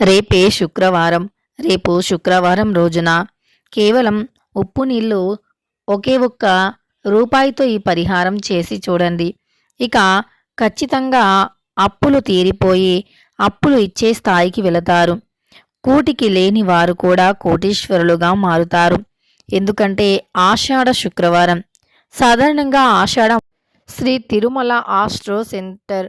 రేపే శుక్రవారం. రేపు శుక్రవారం రోజున కేవలం ఉప్పు నీళ్ళు ఒకే ఒక్క రూపాయితో ఈ పరిహారం చేసి చూడండి. ఇక ఖచ్చితంగా అప్పులు తీరిపోయి అప్పులు ఇచ్చే స్థాయికి వెళతారు. కూటికి లేని వారు కూడా కోటీశ్వరులుగా మారుతారు. ఎందుకంటే ఆషాఢ శుక్రవారం. సాధారణంగా ఆషాఢ Shri Tirumala astro centre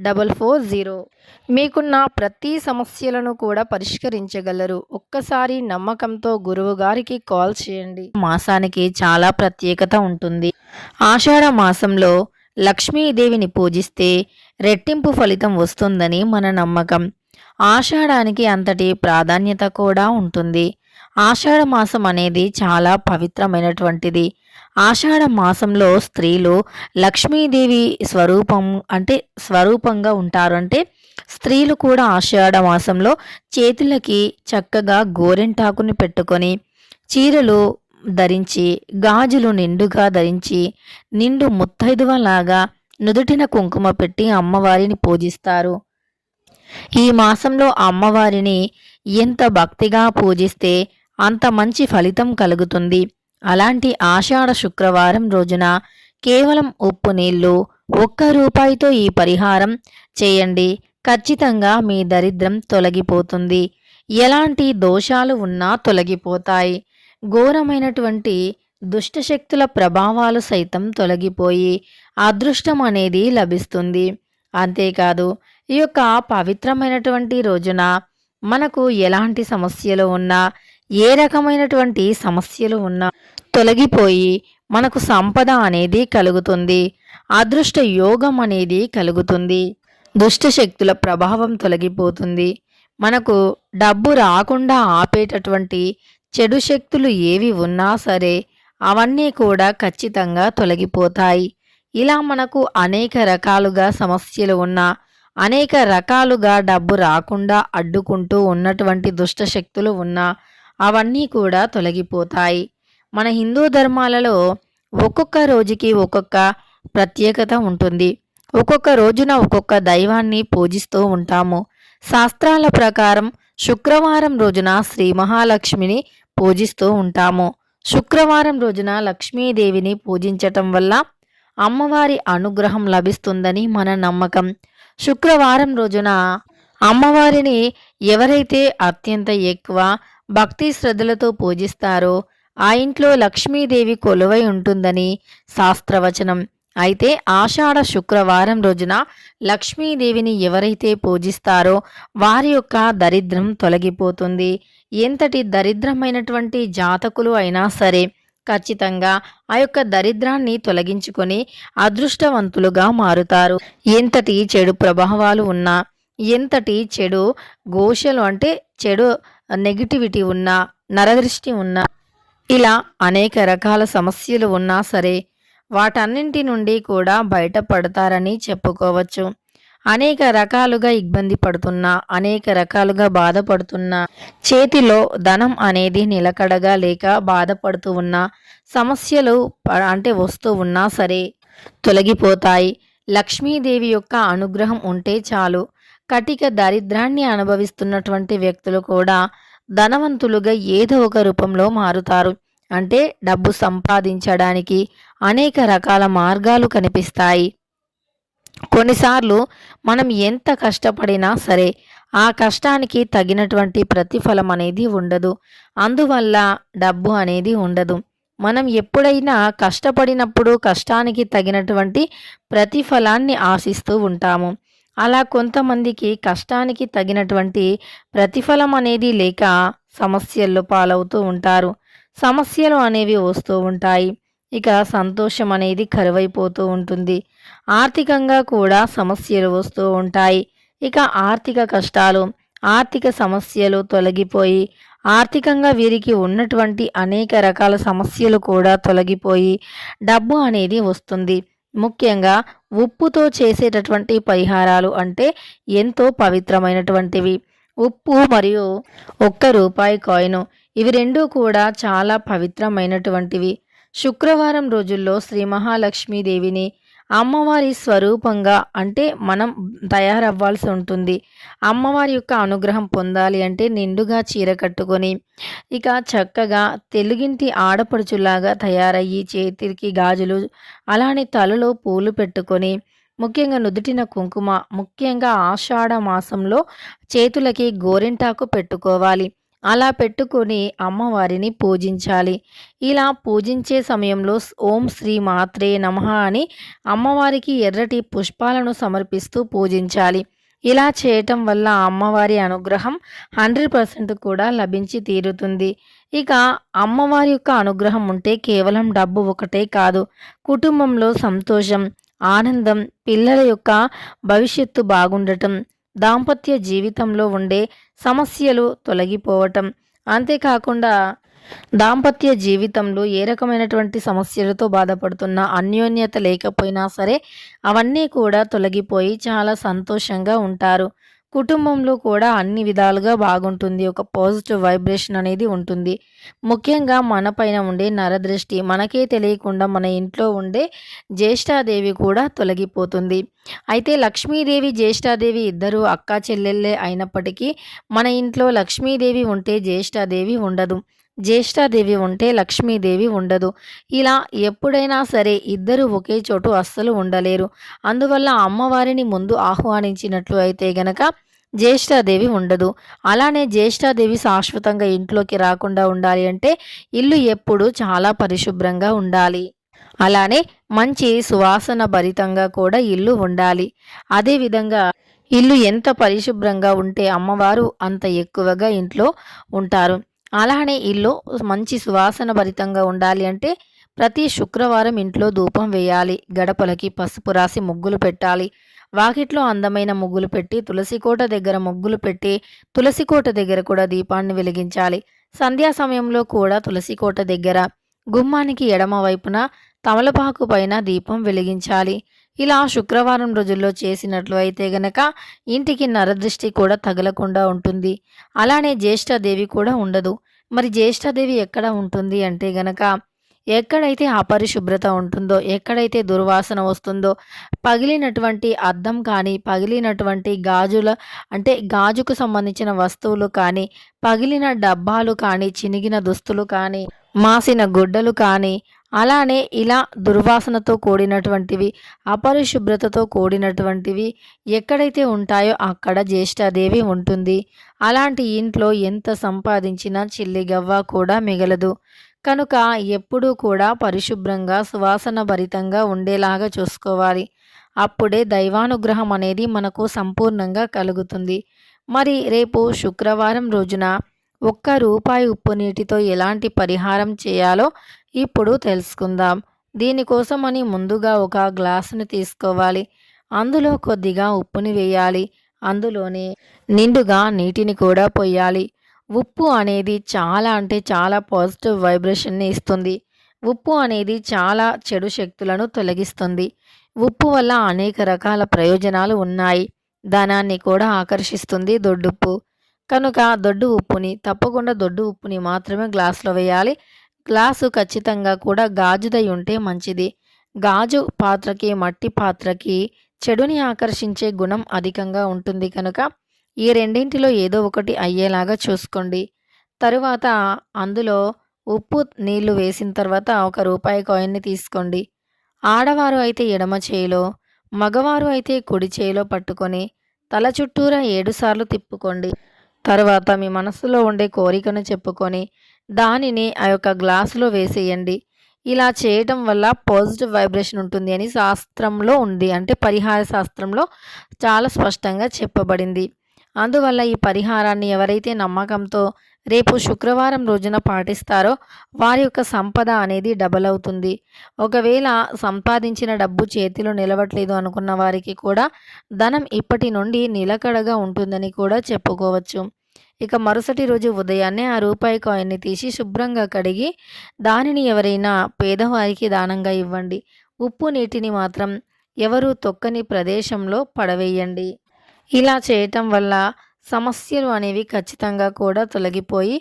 double four zero. మీకున్న ప్రతి సమస్యలను కూడా పరిష్కరించగలరు. ఒక్కసారి నమ్మకంతో గురువు గారికి కాల్ చేయండి. మాసానికి చాలా ప్రత్యేకత ఉంటుంది. ఆషాఢ మాసంలో లక్ష్మీదేవిని పూజిస్తే రెట్టింపు ఫలితం వస్తుందని మన నమ్మకం. ఆషాఢానికి అంతటి ప్రాధాన్యత కూడా ఉంటుంది. ఆషాఢ మాసం అనేది చాలా పవిత్రమైనటువంటిది. ఆషాఢ మాసంలో స్త్రీలు లక్ష్మీదేవి స్వరూపం అంటే స్వరూపంగా ఉంటారు అంటే స్త్రీలు కూడా ఆషాఢ మాసంలో చేతులకి చక్కగా గోరెంటాకుని పెట్టుకొని చీరలు ధరించి గాజులు నిండుగా ధరించి నిండు ముత్తైదువలాగా నుదుటిన కుంకుమ పెట్టి అమ్మవారిని పూజిస్తారు. ఈ మాసంలో అమ్మవారిని ఎంత భక్తిగా పూజిస్తే అంత మంచి ఫలితం కలుగుతుంది. అలాంటి ఆషాఢ శుక్రవారం రోజున కేవలం ఉప్పు నీళ్ళు ఒక్క రూపాయితో ఈ పరిహారం చేయండి. ఖచ్చితంగా మీ దరిద్రం తొలగిపోతుంది. ఎలాంటి దోషాలు ఉన్నా తొలగిపోతాయి. ఘోరమైనటువంటి దుష్టశక్తుల ప్రభావాలు సైతం తొలగిపోయి అదృష్టం అనేది లభిస్తుంది. అంతేకాదు ఈ యొక్క పవిత్రమైనటువంటి రోజున మనకు ఎలాంటి సమస్యలు ఉన్నా ఏ రకమైనటువంటి సమస్యలు ఉన్నా తొలగిపోయి మనకు సంపద అనేది కలుగుతుంది. అదృష్ట యోగం అనేది కలుగుతుంది. దుష్ట శక్తుల ప్రభావం తొలగిపోతుంది. మనకు డబ్బు రాకుండా ఆపేటటువంటి చెడు శక్తులు ఏవి ఉన్నా సరే అవన్నీ కూడా ఖచ్చితంగా తొలగిపోతాయి. ఇలా మనకు అనేక రకాలుగా సమస్యలు ఉన్నా అనేక రకాలుగా డబ్బు రాకుండా అడ్డుకుంటూ ఉన్నటువంటి దుష్ట శక్తులు ఉన్నా అవన్నీ కూడా తొలగిపోతాయి. మన హిందూ ధర్మాలలో ఒక్కొక్క రోజుకి ఒక్కొక్క ప్రత్యేకత ఉంటుంది. ఒక్కొక్క రోజున ఒక్కొక్క దైవాన్ని పూజిస్తూ ఉంటాము. శాస్త్రాల ప్రకారం శుక్రవారం రోజున శ్రీ మహాలక్ష్మిని పూజిస్తూ ఉంటాము. శుక్రవారం రోజున లక్ష్మీదేవిని పూజించటం వల్ల అమ్మవారి అనుగ్రహం లభిస్తుందని మన నమ్మకం. శుక్రవారం రోజున అమ్మవారిని ఎవరైతే అత్యంత ఎక్కువ భక్తి శ్రద్ధలతో పూజిస్తారో ఆ ఇంట్లో లక్ష్మీదేవి కొలువై ఉంటుందని శాస్త్రవచనం. అయితే ఆషాఢ శుక్రవారం రోజున లక్ష్మీదేవిని ఎవరైతే పూజిస్తారో వారి యొక్క దరిద్రం తొలగిపోతుంది. ఎంతటి దరిద్రమైనటువంటి జాతకులు అయినా సరే ఖచ్చితంగా ఆ యొక్క దరిద్రాన్ని తొలగించుకొని అదృష్టవంతులుగా మారుతారు. ఎంతటి చెడు ప్రభావాలు ఉన్నా ఎంతటి చెడు ఘోషలు అంటే చెడు నెగిటివిటీ ఉన్నా నరదృష్టి ఉన్నా ఇలా అనేక రకాల సమస్యలు ఉన్నా సరే వాటన్నింటి నుండి కూడా బయటపడతారని చెప్పుకోవచ్చు. అనేక రకాలుగా ఇబ్బంది పడుతున్నా అనేక రకాలుగా బాధపడుతున్నా చేతిలో ధనం అనేది నిలకడగా లేక బాధపడుతూ ఉన్నా సమస్యలు అంటే వస్తూ ఉన్నా సరే తొలగిపోతాయి. లక్ష్మీదేవి యొక్క అనుగ్రహం ఉంటే చాలు. కటిక దరిద్రాన్ని అనుభవిస్తున్నటువంటి వ్యక్తులు కూడా ధనవంతులుగా ఏదో ఒక రూపంలో మారుతారు. అంటే డబ్బు సంపాదించడానికి అనేక రకాల మార్గాలు కనిపిస్తాయి. కొన్నిసార్లు మనం ఎంత కష్టపడినా సరే ఆ కష్టానికి తగినటువంటి ప్రతిఫలం అనేది ఉండదు. అందువల్ల డబ్బు అనేది ఉండదు. మనం ఎప్పుడైనా కష్టపడినప్పుడు కష్టానికి తగినటువంటి ప్రతిఫలాన్ని ఆశిస్తూ ఉంటాము. అలా కొంతమందికి కష్టానికి తగినటువంటి ప్రతిఫలం అనేది లేక సమస్యల్లో పాలవుతూ ఉంటారు. సమస్యలు అనేవి వస్తూ ఉంటాయి. ఇక సంతోషం అనేది కరువైపోతూ ఉంటుంది. ఆర్థికంగా కూడా సమస్యలు వస్తూ ఉంటాయి. ఇక ఆర్థిక కష్టాలు ఆర్థిక సమస్యలు తొలగిపోయి ఆర్థికంగా వీరికి ఉన్నటువంటి అనేక రకాల సమస్యలు కూడా తొలగిపోయి డబ్బు అనేది వస్తుంది. ముఖ్యంగా ఉప్పుతో చేసేటటువంటి పరిహారాలు అంటే ఎంతో పవిత్రమైనటువంటివి. ఉప్పు మరియు ఒక్క రూపాయి కాయిన్ ఇవి రెండూ కూడా చాలా పవిత్రమైనటువంటివి. శుక్రవారం రోజుల్లో శ్రీ మహాలక్ష్మీదేవిని అమ్మవారి స్వరూపంగా అంటే మనం తయారవ్వాల్సి ఉంటుంది. అమ్మవారి యొక్క అనుగ్రహం పొందాలి అంటే నిండుగా చీర కట్టుకొని ఇక చక్కగా తెలుగింటి ఆడపడుచులాగా తయారయ్యి చేతికి గాజులు అలానే తలలో పూలు పెట్టుకొని ముఖ్యంగా నుదుటిన కుంకుమ ముఖ్యంగా ఆషాఢ మాసంలో చేతులకి గోరింటాకు పెట్టుకోవాలి. అలా పెట్టుకొని అమ్మవారిని పూజించాలి. ఇలా పూజించే సమయంలో ఓం శ్రీ మాత్రే నమ అని అమ్మవారికి ఎర్రటి పుష్పాలను సమర్పిస్తూ పూజించాలి. ఇలా చేయటం వల్ల అమ్మవారి అనుగ్రహం హండ్రెడ్ పర్సెంట్ కూడా లభించి తీరుతుంది. ఇక అమ్మవారి యొక్క అనుగ్రహం ఉంటే కేవలం డబ్బు ఒకటే కాదు కుటుంబంలో సంతోషం ఆనందం పిల్లల యొక్క భవిష్యత్తు బాగుండటం దాంపత్య జీవితంలో ఉండే సమస్యలు తొలగిపోవటం. అంతేకాకుండా దాంపత్య జీవితంలో ఏ రకమైనటువంటి సమస్యలతో బాధపడుతున్న అన్యోన్యత లేకపోయినా సరే అవన్నీ కూడా తొలగిపోయి చాలా సంతోషంగా ఉంటారు. కుటుంబంలో కూడా అన్ని విధాలుగా బాగుంటుంది. ఒక పాజిటివ్ వైబ్రేషన్ అనేది ఉంటుంది. ముఖ్యంగా మన పైన ఉండే నరదృష్టి మనకే తెలియకుండా మన ఇంట్లో ఉండే జ్యేష్ఠాదేవి కూడా తొలగిపోతుంది. అయితే లక్ష్మీదేవి జ్యేష్ఠాదేవి ఇద్దరు అక్క చెల్లెళ్ళే అయినప్పటికీ మన ఇంట్లో లక్ష్మీదేవి ఉంటే జ్యేష్ఠాదేవి ఉండదు. జ్యేష్ఠాదేవి ఉంటే లక్ష్మీదేవి ఉండదు. ఇలా ఎప్పుడైనా సరే ఇద్దరు ఒకే చోటు అస్సలు ఉండలేరు. అందువల్ల అమ్మవారిని ముందు ఆహ్వానించినట్లు అయితే గనక జ్యేష్ఠాదేవి ఉండదు. అలానే జ్యేష్ఠాదేవి శాశ్వతంగా ఇంట్లోకి రాకుండా ఉండాలి అంటే ఇల్లు ఎప్పుడు చాలా పరిశుభ్రంగా ఉండాలి. అలానే మంచి సువాసన భరితంగా కూడా ఇల్లు ఉండాలి. అదేవిధంగా ఇల్లు ఎంత పరిశుభ్రంగా ఉంటే అమ్మవారు అంత ఎక్కువగా ఇంట్లో ఉంటారు. అలానే ఇల్లు మంచి సువాసన భరితంగా ఉండాలి అంటే ప్రతి శుక్రవారం ఇంట్లో ధూపం వేయాలి గడపలకి పసుపు రాసి ముగ్గులు పెట్టాలి. వాకిట్లో అందమైన ముగ్గులు పెట్టి తులసికోట దగ్గర ముగ్గులు పెట్టి తులసికోట దగ్గర కూడా దీపాన్ని వెలిగించాలి. సంధ్యా సమయంలో కూడా తులసికోట దగ్గర గుమ్మానికి ఎడమ వైపున తమలపాకు పైన దీపం వెలిగించాలి. ఇలా శుక్రవారం రోజుల్లో చేసినట్లు అయితే గనక ఇంటికి నరదృష్టి కూడా తగలకుండా ఉంటుంది. అలానే జ్యేష్ఠాదేవి కూడా ఉండదు. మరి జ్యేష్ఠాదేవి ఎక్కడ ఉంటుంది అంటే గనక ఎక్కడైతే అపరిశుభ్రత ఉంటుందో ఎక్కడైతే దుర్వాసన వస్తుందో పగిలినటువంటి అద్దం కానీ పగిలినటువంటి గాజుల అంటే గాజుకు సంబంధించిన వస్తువులు కానీ పగిలిన డబ్బాలు కానీ చినిగిన దుస్తులు కానీ మాసిన గుడ్డలు కానీ అలానే ఇలా దుర్వాసనతో కూడినటువంటివి అపరిశుభ్రతతో కూడినటువంటివి ఎక్కడైతే ఉంటాయో అక్కడ జ్యేష్ఠాదేవి ఉంటుంది. అలాంటి ఇంట్లో ఎంత సంపాదించినా చిల్లిగవ్వ కూడా మిగలదు. కనుక ఎప్పుడూ కూడా పరిశుభ్రంగా సువాసన భరితంగా ఉండేలాగా చూసుకోవాలి. అప్పుడే దైవానుగ్రహం అనేది మనకు సంపూర్ణంగా కలుగుతుంది. మరి రేపు శుక్రవారం రోజున ఒక్క రూపాయి ఉప్పు నీటితో ఎలాంటి పరిహారం చేయాలో ఇప్పుడు తెలుసుకుందాం. దీనికోసమని ముందుగా ఒక గ్లాసుని తీసుకోవాలి. అందులో కొద్దిగా ఉప్పుని వేయాలి. అందులోనే నిండుగా నీటిని కూడా పోయాలి. ఉప్పు అనేది చాలా అంటే చాలా పాజిటివ్ వైబ్రేషన్ని ఇస్తుంది. ఉప్పు అనేది చాలా చెడు శక్తులను తొలగిస్తుంది. ఉప్పు వల్ల అనేక రకాల ప్రయోజనాలు ఉన్నాయి. ధనాన్ని కూడా ఆకర్షిస్తుంది దొడ్డుప్పు. కనుక దొడ్డు ఉప్పుని తప్పకుండా దొడ్డు ఉప్పుని మాత్రమే గ్లాసులో వేయాలి. గ్లాసు ఖచ్చితంగా కూడా గాజుదై ఉంటే మంచిది. గాజు పాత్రకి మట్టి పాత్రకి చెడుని ఆకర్షించే గుణం అధికంగా ఉంటుంది కనుక ఈ రెండింటిలో ఏదో ఒకటి అయ్యేలాగా చూసుకోండి. తరువాత అందులో ఉప్పు నీళ్ళు వేసిన తర్వాత ఒక రూపాయి కాయిన్ని తీసుకోండి. ఆడవారు అయితే ఎడమ చేయిలో మగవారు అయితే కుడి చేయిలో పట్టుకొని తల చుట్టూరా ఏడుసార్లు తిప్పుకోండి. తర్వాత మీ మనసులో ఉండే కోరికను చెప్పుకొని దానిని ఆ యొక్క గ్లాసులో వేసేయండి. ఇలా చేయటం వల్ల పాజిటివ్ వైబ్రేషన్ ఉంటుంది అని శాస్త్రంలో ఉంది. అంటే పరిహార శాస్త్రంలో చాలా స్పష్టంగా చెప్పబడింది. అందువల్ల ఈ పరిహారాన్ని ఎవరైతే నమ్మకంతో రేపు శుక్రవారం రోజున పాటిస్తారో వారి యొక్క సంపద అనేది డబల్ అవుతుంది. ఒకవేళ సంపాదించిన డబ్బు చేతిలో నిలవట్లేదు అనుకున్న వారికి కూడా ధనం ఇప్పటి నుండి నిలకడగా ఉంటుందని కూడా చెప్పుకోవచ్చు. ఇక మరుసటి రోజు ఉదయాన్నే ఆ రూపాయి కాయిన్ని తీసి శుభ్రంగా కడిగి దానిని ఎవరైనా పేదవారికి దానంగా ఇవ్వండి. ఉప్పు నీటిని మాత్రం ఎవరు తొక్కని ప్రదేశంలో పడవేయండి. ఇలా చేయటం వల్ల సమస్యలు అనేవి ఖచ్చితంగా కూడా తొలగిపోయి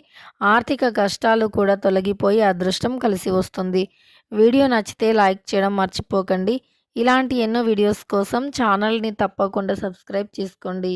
ఆర్థిక కష్టాలు కూడా తొలగిపోయి అదృష్టం కలిసి వస్తుంది. వీడియో నచ్చితే లైక్ చేయడం మర్చిపోకండి. ఇలాంటి ఎన్నో వీడియోస్ కోసం ఛానల్ని తప్పకుండా సబ్స్క్రైబ్ చేసుకోండి.